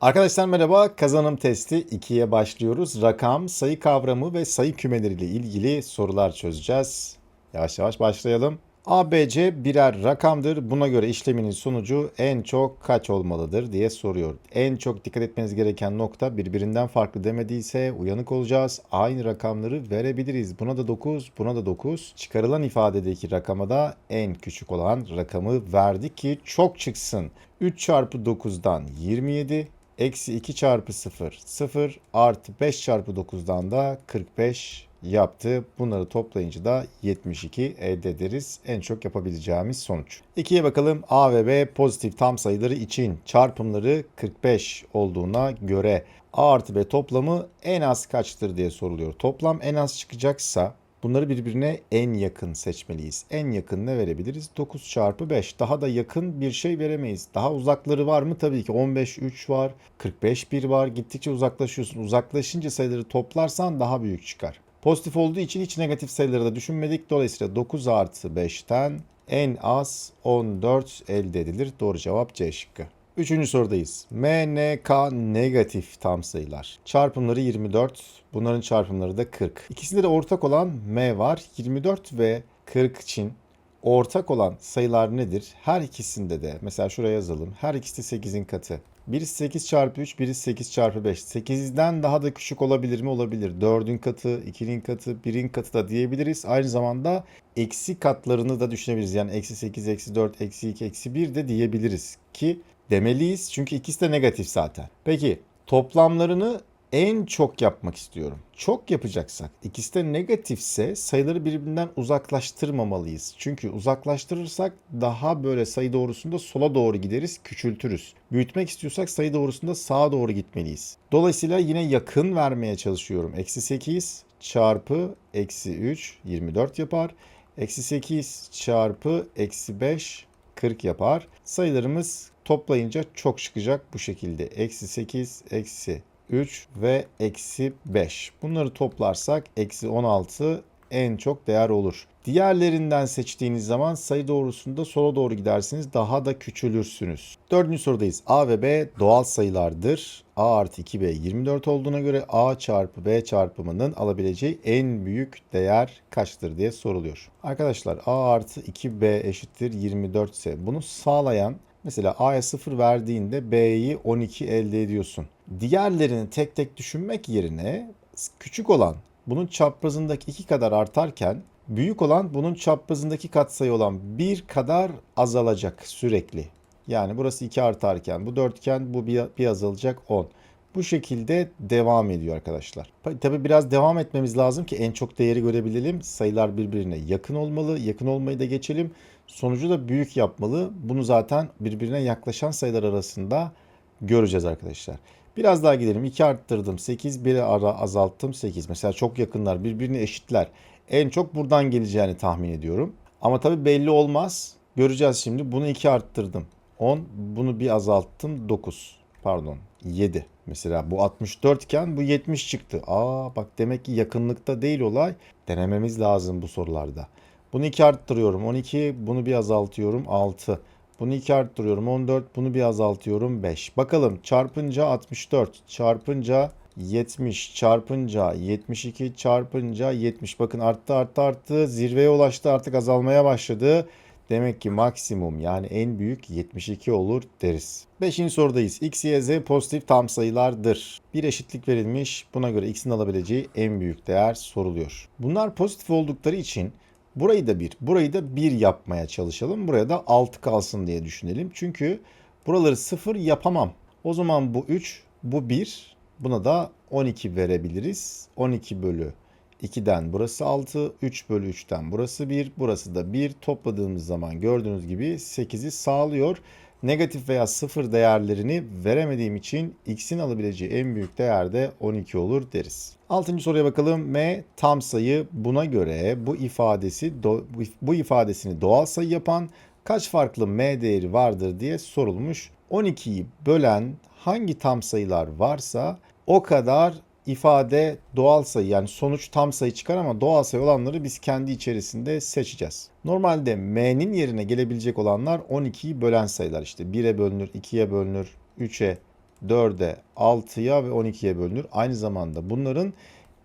Arkadaşlar merhaba. Kazanım testi 2'ye başlıyoruz. Rakam, sayı kavramı ve sayı kümeleriyle ilgili sorular çözeceğiz. Yavaş yavaş başlayalım. ABC birer rakamdır. Buna göre işleminin sonucu en çok kaç olmalıdır diye soruyor. En çok dikkat etmeniz gereken nokta birbirinden farklı demediyse uyanık olacağız. Aynı rakamları verebiliriz. Buna da 9, buna da 9. Çıkarılan ifadedeki rakama da en küçük olan rakamı verdik ki çok çıksın. 3 çarpı 9'dan 27, Eksi 2 çarpı 0 0 artı 5 çarpı 9'dan da 45 yaptı. Bunları toplayınca da 72 elde ederiz. En çok yapabileceğimiz sonuç. 2'ye bakalım. A ve B pozitif tam sayıları için çarpımları 45 olduğuna göre A artı B toplamı en az kaçtır diye soruluyor. Toplam en az çıkacaksa Bunları birbirine en yakın seçmeliyiz. En yakın ne verebiliriz? 9 çarpı 5. Daha da yakın bir şey veremeyiz. Daha uzakları var mı? Tabii ki 15 3 var. 45 1 var. Gittikçe uzaklaşıyorsun. Uzaklaşınca sayıları toplarsan daha büyük çıkar. Pozitif olduğu için hiç negatif sayıları da düşünmedik. Dolayısıyla 9 artı 5'ten en az 14 elde edilir. Doğru cevap C şıkkı. Üçüncü sorudayız. M, N, K negatif tam sayılar. Çarpımları 24. Bunların çarpımları da 40. İkisinde de ortak olan M var. 24 ve 40 için ortak olan sayılar nedir? Her ikisinde de mesela şuraya yazalım. Her ikisi de 8'in katı. Birisi 8 çarpı 3, birisi 8 çarpı 5. 8'den daha da küçük olabilir mi? Olabilir. 4'ün katı, 2'nin katı, 1'in katı da diyebiliriz. Aynı zamanda eksi katlarını da düşünebiliriz. Yani eksi 8, eksi 4, eksi 2, eksi 1 de diyebiliriz. Ki demeliyiz çünkü ikisi de negatif zaten. Peki toplamlarını en çok yapmak istiyorum. Çok yapacaksak ikisi de negatifse sayıları birbirinden uzaklaştırmamalıyız. Çünkü uzaklaştırırsak daha böyle sayı doğrusunda sola doğru gideriz, küçültürüz. Büyütmek istiyorsak sayı doğrusunda sağa doğru gitmeliyiz. Dolayısıyla yine yakın vermeye çalışıyorum. Eksi 8 çarpı eksi 3 24 yapar. Eksi 8 çarpı eksi 5 40 yapar. Sayılarımız toplayınca çok çıkacak bu şekilde. Eksi 8, eksi 3 ve eksi 5. Bunları toplarsak eksi 16 en çok değer olur. Diğerlerinden seçtiğiniz zaman sayı doğrusunda sola doğru gidersiniz. Daha da küçülürsünüz. Dördüncü sorudayız. A ve B doğal sayılardır. A artı 2B 24 olduğuna göre A çarpı B çarpımının alabileceği en büyük değer kaçtır diye soruluyor. Arkadaşlar A artı 2B eşittir 24 ise bunu sağlayan Mesela A'ya 0 verdiğinde B'yi 12 elde ediyorsun. Diğerlerini tek tek düşünmek yerine küçük olan bunun çaprazındaki 2 kadar artarken büyük olan bunun çaprazındaki katsayı olan 1 kadar azalacak sürekli. Yani burası 2 artarken bu dörtgen bu bir, bir azalacak 10. Bu şekilde devam ediyor arkadaşlar. Tabi biraz devam etmemiz lazım ki en çok değeri görebilelim. Sayılar birbirine yakın olmalı. Yakın olmayı da geçelim. Sonucu da büyük yapmalı. Bunu zaten birbirine yaklaşan sayılar arasında göreceğiz arkadaşlar. Biraz daha gidelim. 2 arttırdım 8. 1'i ara azalttım 8. Mesela çok yakınlar birbirine eşitler. En çok buradan geleceğini tahmin ediyorum. Ama tabi belli olmaz. Göreceğiz şimdi. Bunu 2 arttırdım. 10. Bunu bir azalttım 9. Pardon 7. Mesela bu 64 iken bu 70 çıktı. Aa bak demek ki yakınlıkta değil olay. Denememiz lazım bu sorularda. Bunu 2 arttırıyorum 12. Bunu bir azaltıyorum 6. Bunu 2 arttırıyorum 14. Bunu bir azaltıyorum 5. Bakalım çarpınca 64. Çarpınca 70 çarpınca 72 çarpınca 70 bakın arttı arttı arttı zirveye ulaştı artık azalmaya başladı. Demek ki maksimum yani en büyük 72 olur deriz. Beşinci sorudayız. X, Y, Z pozitif tam sayılardır. Bir eşitlik verilmiş. Buna göre X'in alabileceği en büyük değer soruluyor. Bunlar pozitif oldukları için burayı da 1, burayı da 1 yapmaya çalışalım. Buraya da 6 kalsın diye düşünelim. Çünkü buraları 0 yapamam. O zaman bu 3, bu 1. Buna da 12 verebiliriz. 12 bölü 2'den burası 6, 3 bölü 3'ten burası 1, burası da 1. Topladığımız zaman gördüğünüz gibi 8'i sağlıyor. Negatif veya 0 değerlerini veremediğim için x'in alabileceği en büyük değer de 12 olur deriz. Altıncı soruya bakalım. M tam sayı buna göre bu ifadesi bu ifadesini doğal sayı yapan kaç farklı m değeri vardır diye sorulmuş. 12'yi bölen hangi tam sayılar varsa o kadar ifade doğal sayı yani sonuç tam sayı çıkar ama doğal sayı olanları biz kendi içerisinde seçeceğiz. Normalde m'nin yerine gelebilecek olanlar 12'yi bölen sayılar işte 1'e bölünür, 2'ye bölünür, 3'e 4'e, 6'ya ve 12'ye bölünür. Aynı zamanda bunların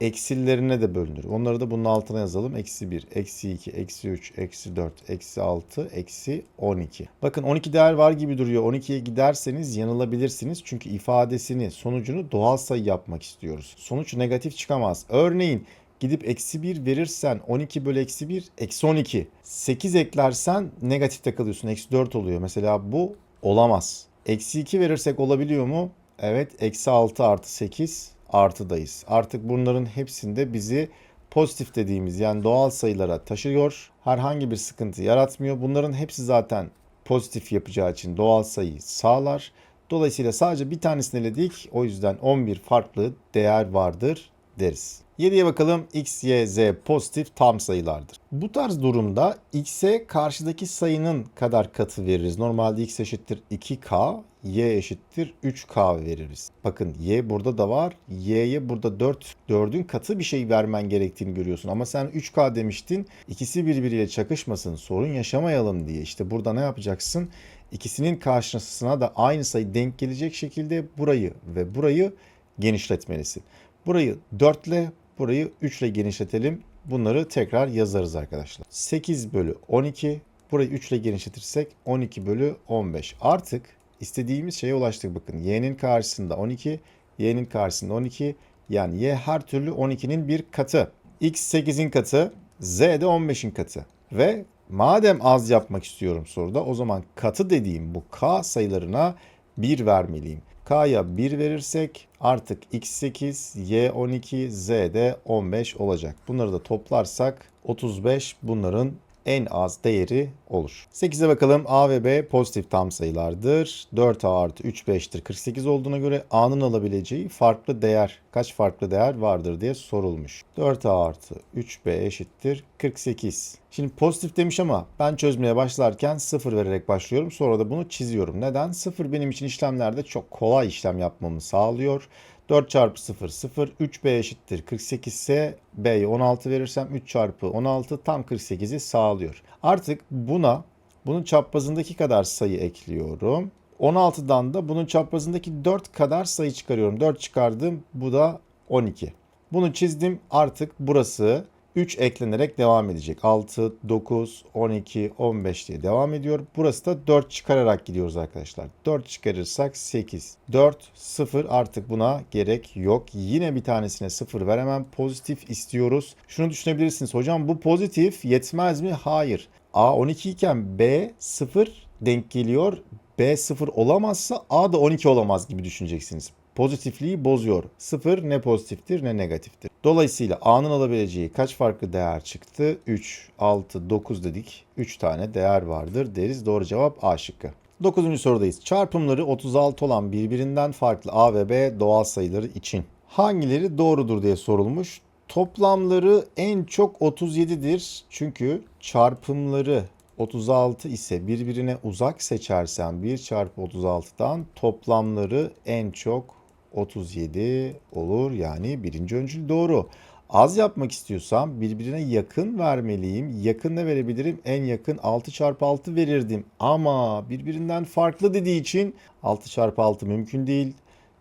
eksilerine de bölünür. Onları da bunun altına yazalım. Eksi 1, eksi 2, eksi 3, eksi 4, eksi 6, eksi 12. Bakın 12 değer var gibi duruyor. 12'ye giderseniz yanılabilirsiniz. Çünkü ifadesini, sonucunu doğal sayı yapmak istiyoruz. Sonuç negatif çıkamaz. Örneğin gidip eksi 1 verirsen 12 bölü eksi 1 eksi 12. 8 eklersen negatifte kalıyorsun. Eksi 4 oluyor. Mesela bu olamaz. Eksi 2 verirsek olabiliyor mu? Evet. Eksi 6 artı 8 artıdayız. Artık bunların hepsinde bizi pozitif dediğimiz yani doğal sayılara taşıyor. Herhangi bir sıkıntı yaratmıyor. Bunların hepsi zaten pozitif yapacağı için doğal sayıyı sağlar. Dolayısıyla sadece bir tanesini eledik. O yüzden 11 farklı değer vardır deriz. 7'ye bakalım x, y, z pozitif tam sayılardır. Bu tarz durumda x'e karşıdaki sayının kadar katı veririz. Normalde x eşittir 2k, y eşittir 3k veririz. Bakın y burada da var. y'ye burada 4, 4'ün katı bir şey vermen gerektiğini görüyorsun. Ama sen 3k demiştin. İkisi birbiriyle çakışmasın, sorun yaşamayalım diye. İşte burada ne yapacaksın? İkisinin karşısına da aynı sayı denk gelecek şekilde burayı ve burayı genişletmelisin. Burayı 4 ile burayı 3 ile genişletelim. Bunları tekrar yazarız arkadaşlar. 8 bölü 12. Burayı 3 ile genişletirsek 12 bölü 15. Artık istediğimiz şeye ulaştık. Bakın y'nin karşısında 12, y'nin karşısında 12. Yani y her türlü 12'nin bir katı. x 8'in katı, z de 15'in katı. Ve madem az yapmak istiyorum soruda o zaman katı dediğim bu k sayılarına 1 vermeliyim. K'ya 1 verirsek artık x8, y12, z de 15 olacak. Bunları da toplarsak 35 bunların en az değeri olur. 8'e bakalım. A ve B pozitif tam sayılardır. 4A artı 3 5'tir. 48 olduğuna göre A'nın alabileceği farklı değer, kaç farklı değer vardır diye sorulmuş. 4A artı 3B eşittir 48. Şimdi pozitif demiş ama ben çözmeye başlarken 0 vererek başlıyorum. Sonra da bunu çiziyorum. Neden? 0 benim için işlemlerde çok kolay işlem yapmamı sağlıyor. 4 çarpı 0 0 3b eşittir 48 ise b'ye 16 verirsem 3 çarpı 16 tam 48'i sağlıyor. Artık buna bunun çaprazındaki kadar sayı ekliyorum. 16'dan da bunun çaprazındaki 4 kadar sayı çıkarıyorum. 4 çıkardım bu da 12. Bunu çizdim artık burası 3 eklenerek devam edecek. 6, 9, 12, 15 diye devam ediyor. Burası da 4 çıkararak gidiyoruz arkadaşlar. 4 çıkarırsak 8. 4, 0 artık buna gerek yok. Yine bir tanesine 0 veremem. Pozitif istiyoruz. Şunu düşünebilirsiniz. Hocam bu pozitif yetmez mi? Hayır. A 12 iken B 0 denk geliyor. B 0 olamazsa A da 12 olamaz gibi düşüneceksiniz pozitifliği bozuyor. Sıfır ne pozitiftir ne negatiftir. Dolayısıyla A'nın alabileceği kaç farklı değer çıktı? 3, 6, 9 dedik. 3 tane değer vardır deriz. Doğru cevap A şıkkı. 9. sorudayız. Çarpımları 36 olan birbirinden farklı A ve B doğal sayıları için hangileri doğrudur diye sorulmuş. Toplamları en çok 37'dir. Çünkü çarpımları 36 ise birbirine uzak seçersen 1 çarpı 36'dan toplamları en çok 37 olur. Yani birinci öncül doğru. Az yapmak istiyorsam birbirine yakın vermeliyim. Yakın ne verebilirim? En yakın 6 çarpı 6 verirdim. Ama birbirinden farklı dediği için 6 çarpı 6 mümkün değil.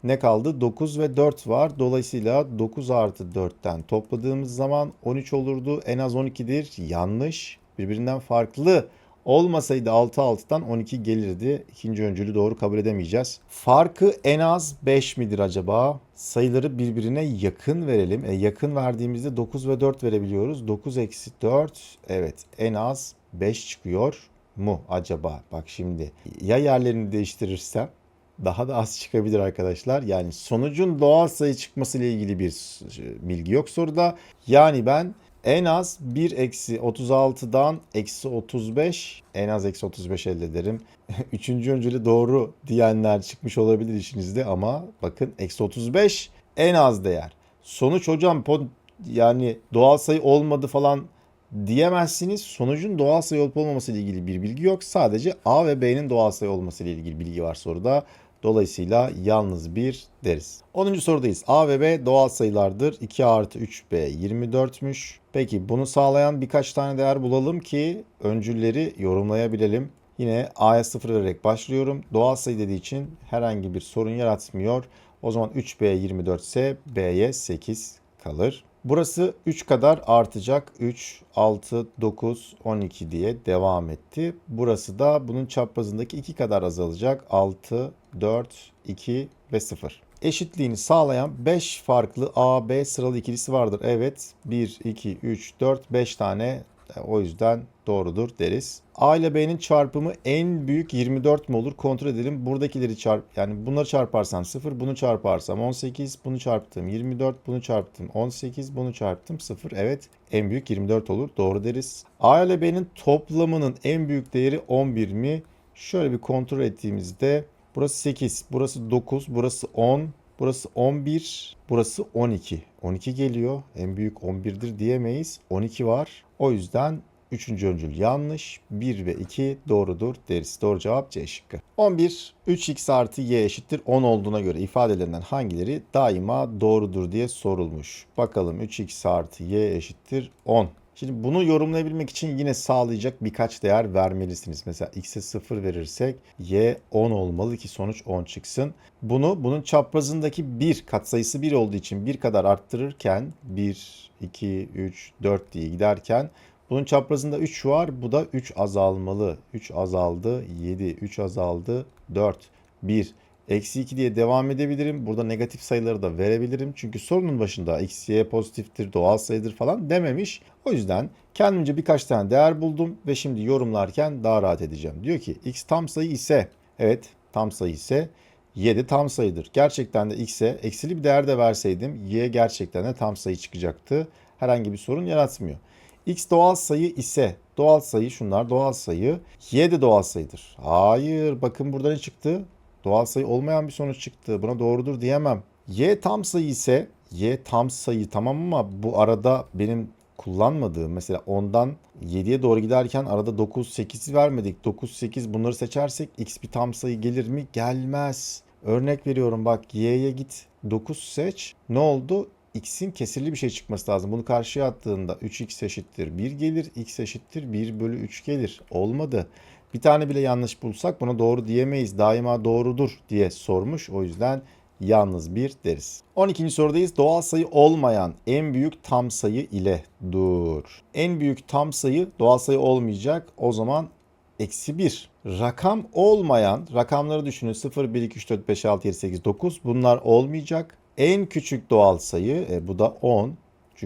Ne kaldı? 9 ve 4 var. Dolayısıyla 9 artı 4'ten topladığımız zaman 13 olurdu. En az 12'dir. Yanlış. Birbirinden farklı Olmasaydı 6 6'dan 12 gelirdi. İkinci öncülü doğru kabul edemeyeceğiz. Farkı en az 5 midir acaba? Sayıları birbirine yakın verelim. E, yakın verdiğimizde 9 ve 4 verebiliyoruz. 9 eksi 4 evet en az 5 çıkıyor mu acaba? Bak şimdi ya yerlerini değiştirirsem daha da az çıkabilir arkadaşlar. Yani sonucun doğal sayı çıkması ile ilgili bir bilgi yok soruda. Yani ben en az 1 eksi 36'dan eksi 35 en az eksi 35 elde ederim. Üçüncü öncülü doğru diyenler çıkmış olabilir işinizde ama bakın eksi 35 en az değer. Sonuç hocam yani doğal sayı olmadı falan diyemezsiniz. Sonucun doğal sayı olup olmaması ile ilgili bir bilgi yok. Sadece A ve B'nin doğal sayı olması ile ilgili bilgi var soruda. Dolayısıyla yalnız bir deriz. 10. sorudayız. A ve B doğal sayılardır. 2 artı 3B 24'müş. Peki bunu sağlayan birkaç tane değer bulalım ki öncülleri yorumlayabilelim. Yine A'ya 0 vererek başlıyorum. Doğal sayı dediği için herhangi bir sorun yaratmıyor. O zaman 3B 24 ise B'ye 8 kalır. Burası 3 kadar artacak. 3, 6, 9, 12 diye devam etti. Burası da bunun çaprazındaki 2 kadar azalacak. 6, 4, 2 ve 0. Eşitliğini sağlayan 5 farklı A, B sıralı ikilisi vardır. Evet 1, 2, 3, 4, 5 tane o yüzden doğrudur deriz. A ile B'nin çarpımı en büyük 24 mi olur? Kontrol edelim. Buradakileri çarp yani bunları çarparsam 0, bunu çarparsam 18, bunu çarptım 24, bunu çarptım 18, bunu çarptım 0. Evet en büyük 24 olur. Doğru deriz. A ile B'nin toplamının en büyük değeri 11 mi? Şöyle bir kontrol ettiğimizde burası 8, burası 9, burası 10, burası 11, burası 12. 12 geliyor. En büyük 11'dir diyemeyiz. 12 var. O yüzden Üçüncü öncül yanlış. 1 ve 2 doğrudur deriz. Doğru cevap C şıkkı. 11. 3x artı y eşittir 10 olduğuna göre ifadelerinden hangileri daima doğrudur diye sorulmuş. Bakalım 3x artı y eşittir 10. Şimdi bunu yorumlayabilmek için yine sağlayacak birkaç değer vermelisiniz. Mesela x'e 0 verirsek y 10 olmalı ki sonuç 10 çıksın. Bunu bunun çaprazındaki 1 katsayısı 1 olduğu için 1 kadar arttırırken 1, 2, 3, 4 diye giderken bunun çaprazında 3 var. Bu da 3 azalmalı. 3 azaldı. 7. 3 azaldı. 4. 1. Eksi 2 diye devam edebilirim. Burada negatif sayıları da verebilirim. Çünkü sorunun başında y pozitiftir, doğal sayıdır falan dememiş. O yüzden kendimce birkaç tane değer buldum ve şimdi yorumlarken daha rahat edeceğim. Diyor ki x tam sayı ise, evet tam sayı ise y de tam sayıdır. Gerçekten de x'e eksili bir değer de verseydim y gerçekten de tam sayı çıkacaktı. Herhangi bir sorun yaratmıyor x doğal sayı ise doğal sayı şunlar doğal sayı. Y de doğal sayıdır. Hayır bakın burada ne çıktı? Doğal sayı olmayan bir sonuç çıktı. Buna doğrudur diyemem. Y tam sayı ise y tam sayı tamam ama bu arada benim kullanmadığım mesela 10'dan 7'ye doğru giderken arada 9 8'i vermedik. 9 8 bunları seçersek x bir tam sayı gelir mi? Gelmez. Örnek veriyorum bak y'ye git 9 seç. Ne oldu? x'in kesirli bir şey çıkması lazım. Bunu karşıya attığında 3x eşittir 1 gelir. x eşittir 1 bölü 3 gelir. Olmadı. Bir tane bile yanlış bulsak buna doğru diyemeyiz. Daima doğrudur diye sormuş. O yüzden yalnız bir deriz. 12. sorudayız. Doğal sayı olmayan en büyük tam sayı ile dur. En büyük tam sayı doğal sayı olmayacak. O zaman eksi 1. Rakam olmayan rakamları düşünün 0, 1, 2, 3, 4, 5, 6, 7, 8, 9 bunlar olmayacak. En küçük doğal sayı e, bu da 10.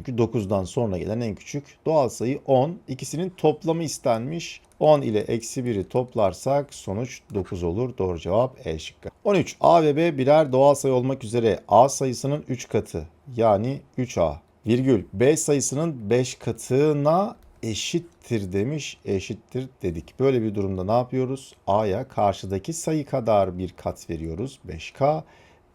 Çünkü 9'dan sonra gelen en küçük doğal sayı 10. İkisinin toplamı istenmiş. 10 ile eksi 1'i toplarsak sonuç 9 olur. Doğru cevap E şıkkı. 13. A ve B birer doğal sayı olmak üzere A sayısının 3 katı yani 3A virgül B sayısının 5 katına eşittir demiş. Eşittir dedik. Böyle bir durumda ne yapıyoruz? A'ya karşıdaki sayı kadar bir kat veriyoruz. 5K.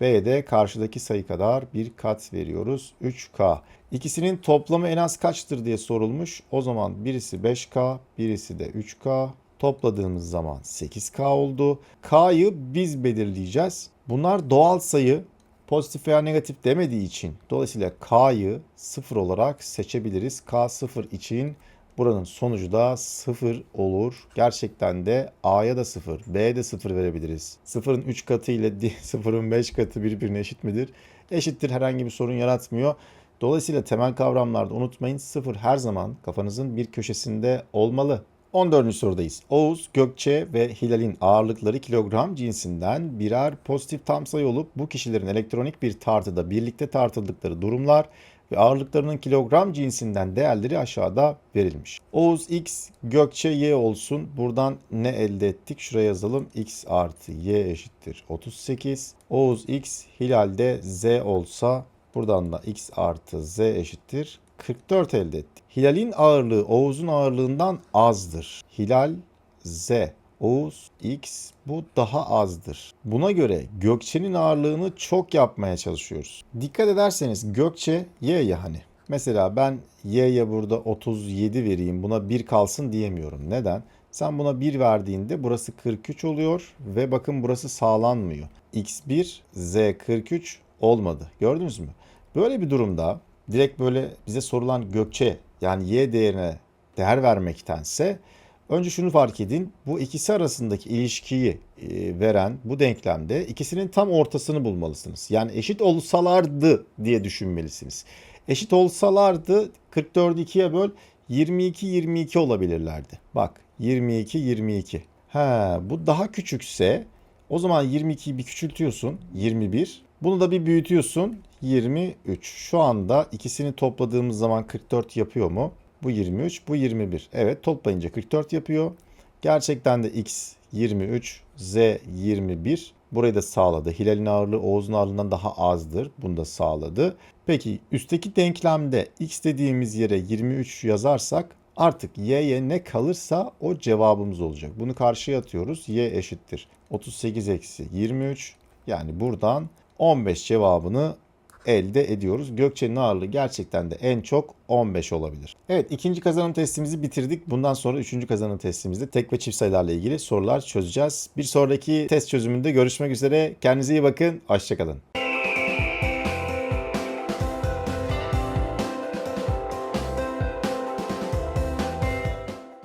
B'de karşıdaki sayı kadar bir kat veriyoruz. 3K. İkisinin toplamı en az kaçtır diye sorulmuş. O zaman birisi 5K, birisi de 3K. Topladığımız zaman 8K oldu. K'yı biz belirleyeceğiz. Bunlar doğal sayı pozitif veya negatif demediği için dolayısıyla K'yı 0 olarak seçebiliriz. K 0 için Buranın sonucu da 0 olur. Gerçekten de A'ya da 0, B'ye de 0 verebiliriz. 0'ın 3 katı ile 0'ın 5 katı birbirine eşit midir? Eşittir herhangi bir sorun yaratmıyor. Dolayısıyla temel kavramlarda unutmayın 0 her zaman kafanızın bir köşesinde olmalı. 14. sorudayız. Oğuz, Gökçe ve Hilal'in ağırlıkları kilogram cinsinden birer pozitif tam sayı olup bu kişilerin elektronik bir tartıda birlikte tartıldıkları durumlar ve ağırlıklarının kilogram cinsinden değerleri aşağıda verilmiş. Oğuz X, Gökçe Y olsun. Buradan ne elde ettik? Şuraya yazalım. X artı Y eşittir 38. Oğuz X, Hilal'de Z olsa buradan da X artı Z eşittir 44 elde ettik. Hilal'in ağırlığı Oğuz'un ağırlığından azdır. Hilal Z. Oğuz X bu daha azdır. Buna göre Gökçe'nin ağırlığını çok yapmaya çalışıyoruz. Dikkat ederseniz Gökçe Y ya hani. Mesela ben Y'ye burada 37 vereyim buna 1 kalsın diyemiyorum. Neden? Sen buna 1 verdiğinde burası 43 oluyor ve bakın burası sağlanmıyor. X1 Z43 olmadı. Gördünüz mü? Böyle bir durumda direkt böyle bize sorulan Gökçe yani Y değerine değer vermektense Önce şunu fark edin. Bu ikisi arasındaki ilişkiyi e, veren bu denklemde ikisinin tam ortasını bulmalısınız. Yani eşit olsalardı diye düşünmelisiniz. Eşit olsalardı 44'ü 2'ye böl 22 22 olabilirlerdi. Bak 22 22. Ha bu daha küçükse o zaman 22'yi bir küçültüyorsun 21. Bunu da bir büyütüyorsun 23. Şu anda ikisini topladığımız zaman 44 yapıyor mu? Bu 23, bu 21. Evet toplayınca 44 yapıyor. Gerçekten de x 23, z 21. Burayı da sağladı. Hilal'in ağırlığı Oğuz'un ağırlığından daha azdır. Bunu da sağladı. Peki üstteki denklemde x dediğimiz yere 23 yazarsak artık y'ye ne kalırsa o cevabımız olacak. Bunu karşıya atıyoruz. y eşittir. 38 eksi 23. Yani buradan 15 cevabını elde ediyoruz. Gökçe'nin ağırlığı gerçekten de en çok 15 olabilir. Evet ikinci kazanım testimizi bitirdik. Bundan sonra üçüncü kazanım testimizde tek ve çift sayılarla ilgili sorular çözeceğiz. Bir sonraki test çözümünde görüşmek üzere. Kendinize iyi bakın. Hoşçakalın.